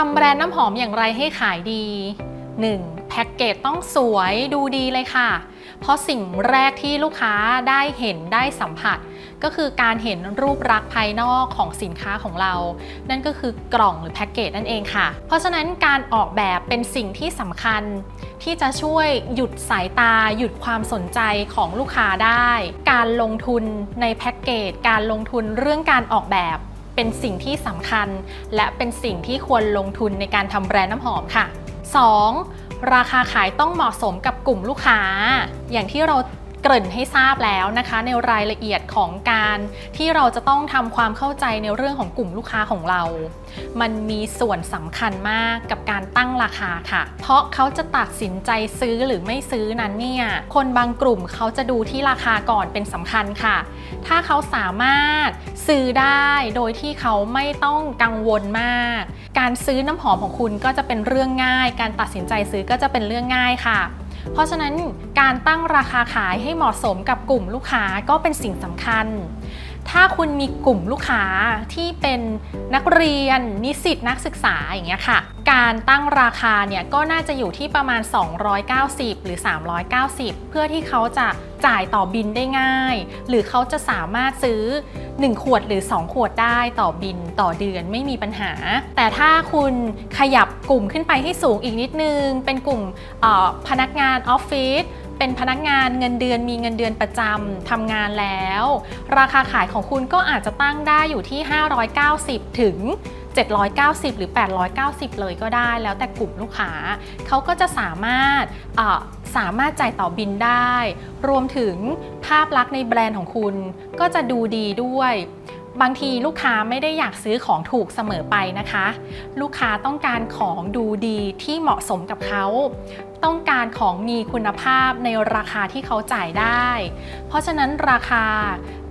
ทำแบรนด์น้ำหอมอย่างไรให้ขายดี 1. แพ็กเกจต้องสวยดูดีเลยค่ะ เพราะสิ่งแรกที่ลูกค้าได้เห็นได้สัมผัส ก็คือการเห็นรูปลักษณ์ภายนอกของสินค้าของเรา นั่นก็คือกล่องหรือแพ็กเกจนั่นเองค่ะ เพราะฉะนั้นการออกแบบเป็นสิ่งที่สำคัญ ที่จะช่วยหยุดสายตา หยุดความสนใจของลูกค้าได้ การลงทุนในแพ็กเกจการลงทุนเรื่องการออกแบบ เป็นสิ่งที่สำคัญ และเป็นสิ่งที่ควรลงทุนในการทำแบรนด์น้ำหอมค่ะ 2. ราคาขายต้องเหมาะสมกับกลุ่มลูกค้า อย่างที่เรา เกริ่นให้ทราบแล้วนะคะ ในรายละเอียดของการที่เราจะต้องทำความเข้าใจในเรื่องของกลุ่มลูกค้าของเรา มันมีส่วนสำคัญมากกับการตั้งราคาค่ะ เพราะเขาจะตัดสินใจซื้อหรือไม่ซื้อนั้นเนี่ยคนบางกลุ่มเขาจะดูที่ราคาก่อนเป็นสำคัญค่ะ ถ้าเขาสามารถซื้อได้โดยที่เขาไม่ต้องกังวลมาก การซื้อน้ำหอมของคุณก็จะเป็นเรื่องง่าย การตัดสินใจซื้อก็จะเป็นเรื่องง่ายค่ะ เพราะฉะนั้นการตั้งราคาขายให้เหมาะสมกับกลุ่มลูกค้าก็เป็นสิ่งสำคัญ ถ้าคุณมีกลุ่มลูกค้าที่เป็นนักเรียนนิสิตนักศึกษาอย่างเงี้ยค่ะ การตั้งราคาเนี่ยก็น่าจะอยู่ที่ประมาณ 290 หรือ 390 เพื่อที่เขาจะจ่ายต่อบินได้ง่าย หรือเขาจะสามารถซื้อ 1 ขวดหรือ 2 ขวดได้ต่อบินต่อเดือนไม่มีปัญหา แต่ถ้าคุณขยับกลุ่มขึ้นไปให้สูงอีกนิดนึง เป็นกลุ่มพนักงานออฟฟิศเป็นพนักงานเงินเดือนมีเงินเดือนประจำทำงานแล้ว ราคาขายของคุณก็อาจจะตั้งได้อยู่ที่ 590 ถึง 790 หรือ 890 เลยก็ได้แล้วแต่กลุ่มลูกค้าเขาก็จะสามารถเอ่อสามารถจ่ายต่อบินได้ รวมถึงภาพลักษณ์ในแบรนด์ของคุณก็จะดูดีด้วย บางทีลูกค้าไม่ได้อยากซื้อของถูกเสมอไปนะคะ ลูกค้าต้องการของดูดีที่เหมาะสมกับเขาต้องการของมีคุณภาพในราคาที่เขาจ่ายได้ เพราะฉะนั้นราคา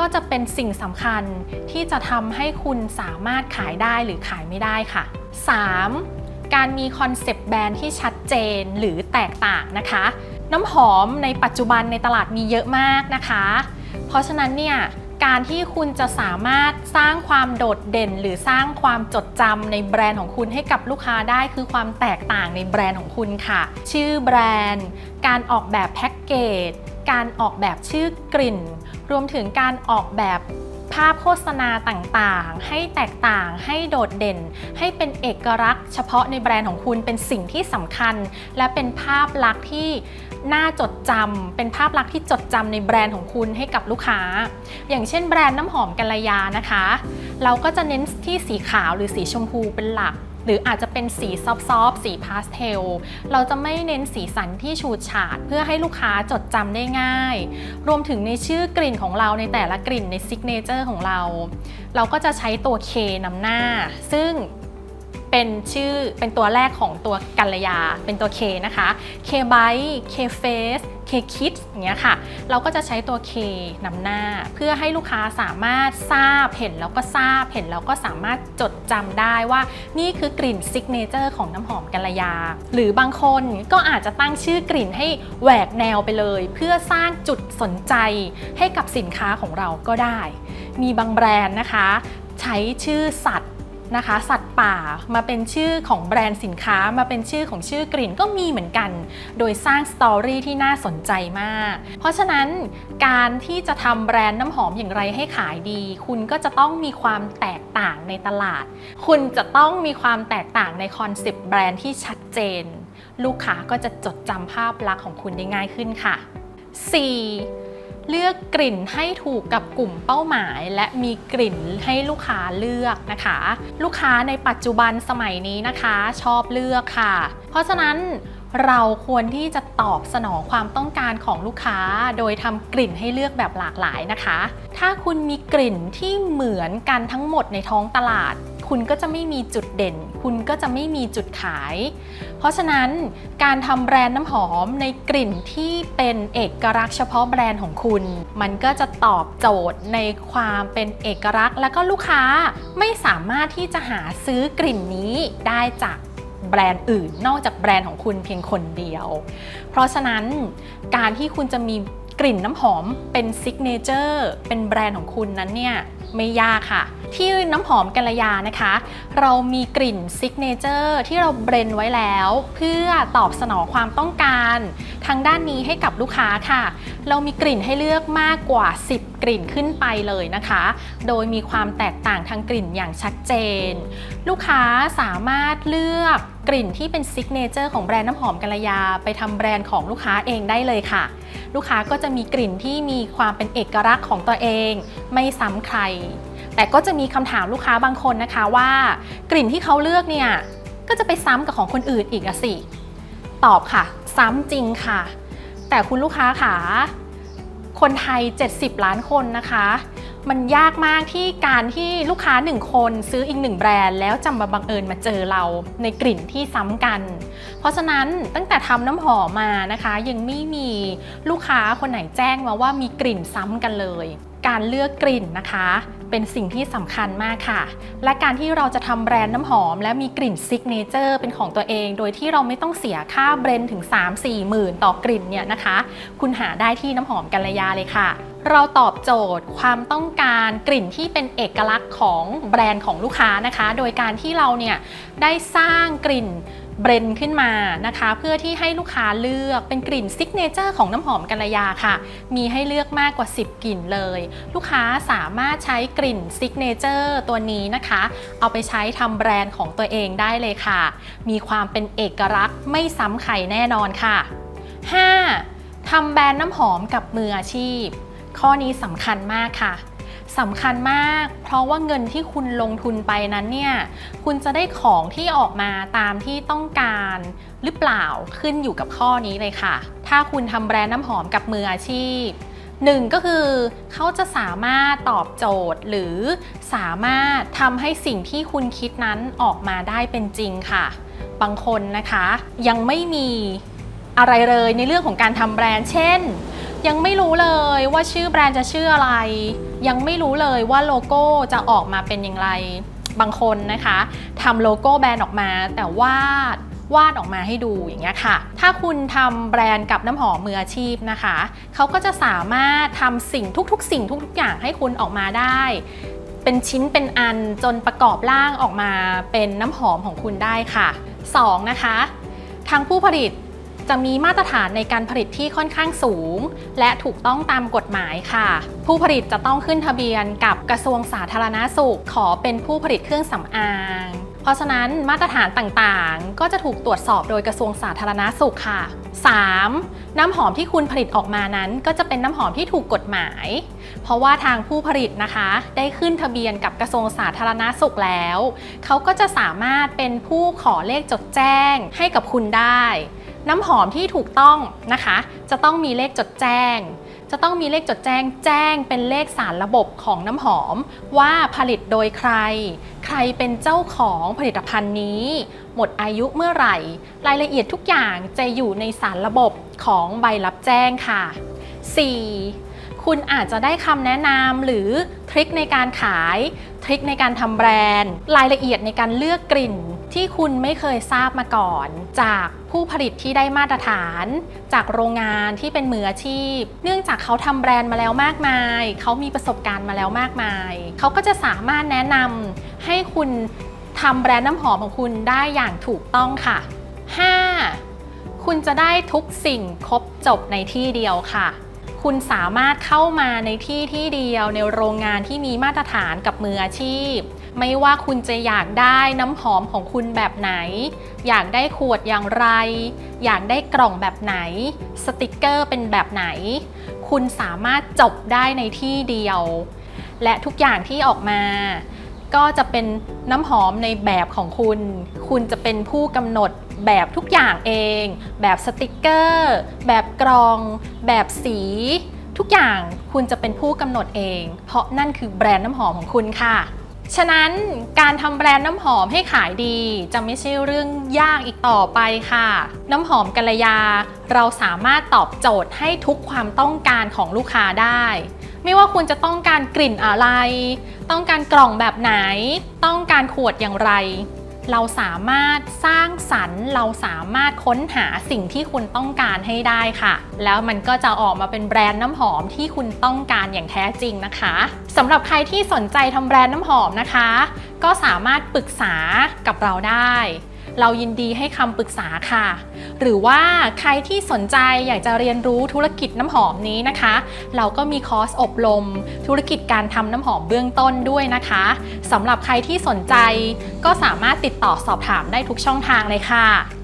ก็จะเป็นสิ่งสำคัญที่จะทำให้คุณสามารถขายได้หรือขายไม่ได้ค่ะ 3. การมีคอนเซปต์แบรนด์ที่ชัดเจนหรือแตกต่างนะคะ น้ำหอมในปัจจุบันในตลาดมีเยอะมากนะคะ เพราะฉะนั้นเนี่ยการที่คุณจะสามารถสร้างความโดดเด่น หรือสร้างความจดจำในแบรนด์ของคุณให้กับลูกค้าได้คือความแตกต่างในแบรนด์ของคุณค่ะ ชื่อแบรนด์ การออกแบบแพ็กเกจ การออกแบบชื่อกลิ่น รวมถึงการออกแบบภาพโฆษณาต่างๆ ให้แตกต่าง ให้โดดเด่น ให้เป็นเอกลักษณ์เฉพาะในแบรนด์ของคุณเป็นสิ่งที่สำคัญ และเป็นภาพลักษณ์ที่น่าจดจำ เป็นภาพลักษณ์ที่จดจำในแบรนด์ของคุณให้กับลูกค้า อย่างเช่นแบรนด์น้ำหอมกัลยานะคะ เราก็จะเน้นที่สีขาวหรือสีชมพูเป็นหลัก รืออาจจะเป็นสีซอฟต์ๆสีพาสเทล เราจะไม่เน้นสีสันที่ฉูดฉาด เพื่อให้ลูกค้าจดจำได้ง่าย รวมถึงในชื่อกลิ่นของเราในแต่ละกลิ่นในซิกเนเจอร์ของเรา เราก็จะใช้ตัว K นำหน้า ซึ่งเป็นชื่อเป็นตัวแรกของตัวกัลยา เป็นตัว K นะคะ K b y t e K Face K Kids อย่างเงี้ยค่ะ เราก็จะใช้ตัว K นำหน้า เพื่อให้ลูกค้าสามารถทราบเห็นแล้วก็ทราบเห็นแล้วก็สามารถจดจำได้ว่า นี่คือกลิ่นซิกเนเจอร์ของน้ำหอมกัลยา หรือบางคนก็อาจจะตั้งชื่อกลิ่นให้แหวกแนวไปเลย เพื่อสร้างจุดสนใจให้กับสินค้าของเราก็ได้ มีบางแบรนด์นะคะ ใช้ชื่อสัตว์ นะคะ สัตว์ป่ามาเป็นชื่อของแบรนด์สินค้ามาเป็นชื่อของชื่อกลิ่นก็มีเหมือนกัน โดยสร้างสตอรี่ที่น่าสนใจมาก เพราะฉะนั้นการที่จะทำแบรนด์น้ำหอมอย่างไรให้ขายดี คุณก็จะต้องมีความแตกต่างในตลาด คุณจะต้องมีความแตกต่างในคอนเซปต์แบรนด์ที่ชัดเจน ลูกค้าก็จะจดจำภาพลักษณ์ของคุณได้ง่ายขึ้นค่ะ 4. เลือกกลิ่นให้ถูกกับกลุ่มเป้าหมาย และมีกลิ่นให้ลูกค้าเลือกนะคะ ลูกค้าในปัจจุบันสมัยนี้นะคะ ชอบเลือกค่ะ เพราะฉะนั้นเราควรที่จะตอบสนองความต้องการของลูกค้า โดยทำกลิ่นให้เลือกแบบหลากหลายนะคะ ถ้าคุณมีกลิ่นที่เหมือนกันทั้งหมดในท้องตลาด คุณก็จะไม่มีจุดเด่น คุณก็จะไม่มีจุดขาย เพราะฉะนั้นการทำแบรนด์น้ำหอมในกลิ่นที่เป็นเอกลักษณ์เฉพาะแบรนด์ของคุณ มันก็จะตอบโจทย์ในความเป็นเอกลักษณ์ แล้วก็ลูกค้าไม่สามารถที่จะหาซื้อกลิ่นนี้ได้จากแบรนด์อื่น นอกจากแบรนด์ของคุณเพียงคนเดียว เพราะฉะนั้นการที่คุณจะมีกลิ่นน้ำหอมเป็นซิกเนเจอร์เป็นแบรนด์ของคุณนั้นเนี่ย ไม่ยากค่ะ ที่น้ำหอมกัลยานะคะ เรามีกลิ่นซิกเนเจอร์ที่เราเบรนไว้แล้ว เพื่อตอบสนองความต้องการทางด้านนี้ให้กับลูกค้าค่ะ เรามีกลิ่นให้เลือกมากกว่า 10 กลิ่นขึ้นไปเลยนะคะ โดยมีความแตกต่างทางกลิ่นอย่างชัดเจน ลูกค้าสามารถเลือกกลิ่นที่เป็นซิกเนเจอร์ของแบรนด์น้ำหอมกัลยา ไปทำแบรนด์ของลูกค้าเองได้เลยค่ะ ลูกค้าก็จะมีกลิ่นที่มีความเป็นเอกลักษณ์ของตัวเอง ไม่ซ้ำใคร แต่ก็จะมีคำถามลูกค้าบางคนนะคะว่า กลิ่นที่เขาเลือกเนี่ยก็จะไปซ้ำกับของคนอื่นอีกอะสิ ตอบค่ะ ซ้ำจริงค่ะ แต่คุณลูกค้าค่ะคนไทย 70 ล้านคนนะคะ มันยากมากที่การที่ลูกค้า 1 คนซื้ออีก 1 แบรนด์ แล้วจะมาบังเอิญมาเจอเราในกลิ่นที่ซ้ำกัน เพราะฉะนั้นตั้งแต่ทำน้ำหอมมานะคะ ยังไม่มีลูกค้าคนไหนแจ้งมาว่ามีกลิ่นซ้ำกันเลย การเลือกกลิ่นนะคะ เป็นสิ่งที่สำคัญมากค่ะ และการที่เราจะทำแบรนด์น้ำหอม และมีกลิ่นซิกเนเจอร์เป็นของตัวเอง โดยที่เราไม่ต้องเสียค่าเบรนด์ถึง 3-4 หมื่นต่อกลิ่นเนี่ยนะคะ คุณหาได้ที่น้ำหอมกัลยาเลยค่ะเราตอบโจทย์ความต้องการกลิ่นที่เป็นเอกลักษณ์ของแบรนด์ของลูกค้านะคะ โดยการที่เราเนี่ยได้สร้างกลิ่น เบรนด์ขึ้นมานะคะ เพื่อที่ให้ลูกค้าเลือกเป็นกลิ่นซิกเนเจอร์ของน้ำหอมกัลยาค่ะ มีให้เลือกมากกว่า 10 กลิ่นเลย ลูกค้าสามารถใช้กลิ่นซิกเนเจอร์ตัวนี้นะคะ เอาไปใช้ทำแบรนด์ของตัวเองได้เลยค่ะ มีความเป็นเอกลักษณ์ไม่ซ้ำใครแน่นอนค่ะ 5. ทำแบรนด์น้ำหอมกับมืออาชีพ ข้อนี้สำคัญมากค่ะ สำคัญมาก เพราะว่าเงินที่คุณลงทุนไปนั้นเนี่ยคุณจะได้ของที่ออกมาตามที่ต้องการหรือเปล่าขึ้นอยู่กับข้อนี้เลยค่ะ ถ้าคุณทำแบรนด์น้ำหอมกับมืออาชีพหนึ่งก็คือเขาจะสามารถตอบโจทย์ หรือสามารถทำให้สิ่งที่คุณคิดนั้นออกมาได้เป็นจริงค่ะ บางคนนะคะ ยังไม่มีอะไรเลยในเรื่องของการทำแบรนด์ เช่น ยังไม่รู้เลยว่าชื่อแบรนด์จะชื่ออะไร ยังไม่รู้เลยว่าโลโก้จะออกมาเป็นอย่างไรบางคนนะคะทำโลโก้แบรนด์ออกมา แต่วาดวาดออกมาให้ดูอย่างเงี้ยค่ะ ถ้าคุณทำแบรนด์กับน้ำหอมมืออาชีพนะคะ เขาก็จะสามารถทำสิ่งทุกๆ สิ่งทุกๆ อย่างให้คุณออกมาได้ เป็นชิ้นเป็นอันจนประกอบร่างออกมาเป็นน้ำหอมของคุณได้ค่ะ 2. นะคะ ทางผู้ผลิต จะมีมาตรฐานในการผลิตที่ค่อนข้างสูง และถูกต้องตามกฎหมายค่ะ ผู้ผลิตจะต้องขึ้นทะเบียนกับกระทรวงสาธารณาสุข ขอเป็นผู้ผลิตเครื่องสำอางเพราะฉะนั้นมาตรฐานต่างๆ ก็จะถูกตรวจสอบโดยกระทรวงสาธารณาสุขค่ะ 3. น้ำหอมที่คุณผลิตออกมานั้น ก็จะเป็นน้ำหอมที่ถูกกฎหมาย เพราะว่าทางผู้ผลิตนะคะ ได้ขึ้นทะเบียนกับกระทรวงสาธารณาสุขแล้ว เขาก็จะสามารถเป็นผู้ขอเลขจดแจ้งให้กับคุณได้ น้ำหอมที่ถูกต้องนะคะ จะต้องมีเลขจดแจ้ง จะต้องมีเลขจดแจ้ง แจ้งเป็นเลขสารระบบของน้ำหอม ว่าผลิตโดยใคร ใครเป็นเจ้าของผลิตภัณฑ์นี้ หมดอายุเมื่อไหร่ รายละเอียดทุกอย่างจะอยู่ในสารระบบของใบรับแจ้งค่ะ 4. คุณอาจจะได้คำแนะนำหรือทริคในการขาย ทริคในการทำแบรนด์ รายละเอียดในการเลือกกลิ่น ที่คุณไม่เคยทราบมาก่อน จากผู้ผลิตที่ได้มาตรฐาน จากโรงงานที่เป็นมืออาชีพ เนื่องจากเขาทำแบรนด์มาแล้วมากมาย เขามีประสบการณ์มาแล้วมากมาย เขาก็จะสามารถแนะนำให้คุณทำแบรนด์น้ำหอมของคุณได้อย่างถูกต้องค่ะ 5. คุณจะได้ทุกสิ่งครบจบในที่เดียวค่ะ คุณสามารถเข้ามาในที่ที่เดียวในโรงงานที่มีมาตรฐานกับมืออาชีพ ไม่ว่าคุณจะอยากได้น้ำหอมของคุณแบบไหน อยากได้ขวดอย่างไร อยากได้กล่องแบบไหน สติกเกอร์เป็นแบบไหน คุณสามารถจบได้ในที่เดียว และทุกอย่างที่ออกมา ก็จะเป็นน้ำหอมในแบบของคุณ คุณจะเป็นผู้กำหนดแบบทุกอย่างเอง แบบสติกเกอร์ แบบกรอง แบบสี ทุกอย่างคุณจะเป็นผู้กำหนดเอง เพราะนั่นคือแบรนด์น้ำหอมของคุณค่ะ ฉะนั้นการทำแบรนด์น้ำหอมให้ขายดี จะไม่ใช่เรื่องยากอีกต่อไปค่ะ น้ำหอมกัลยา เราสามารถตอบโจทย์ให้ทุกความต้องการของลูกค้าได้ ไม่ว่าคุณจะต้องการกลิ่นอะไร ต้องการกล่องแบบไหน ต้องการขวดอย่างไร เราสามารถสร้างสรรค์เราสามารถค้นหาสิ่งที่คุณต้องการให้ได้ค่ะ แล้วมันก็จะออกมาเป็นแบรนด์น้ำหอมที่คุณต้องการอย่างแท้จริงนะคะสำหรับใครที่สนใจทำแบรนด์น้ำหอมนะคะ ก็สามารถปรึกษากับเราได้ เรายินดีให้คำปรึกษาค่ะ หรือว่าใครที่สนใจอยากจะเรียนรู้ธุรกิจน้ำหอมนี้นะคะ เราก็มีคอร์สอบรม ธุรกิจการทำน้ำหอมเบื้องต้นด้วยนะคะสำหรับใครที่สนใจก็สามารถติดต่อสอบถามได้ทุกช่องทางเลยค่ะ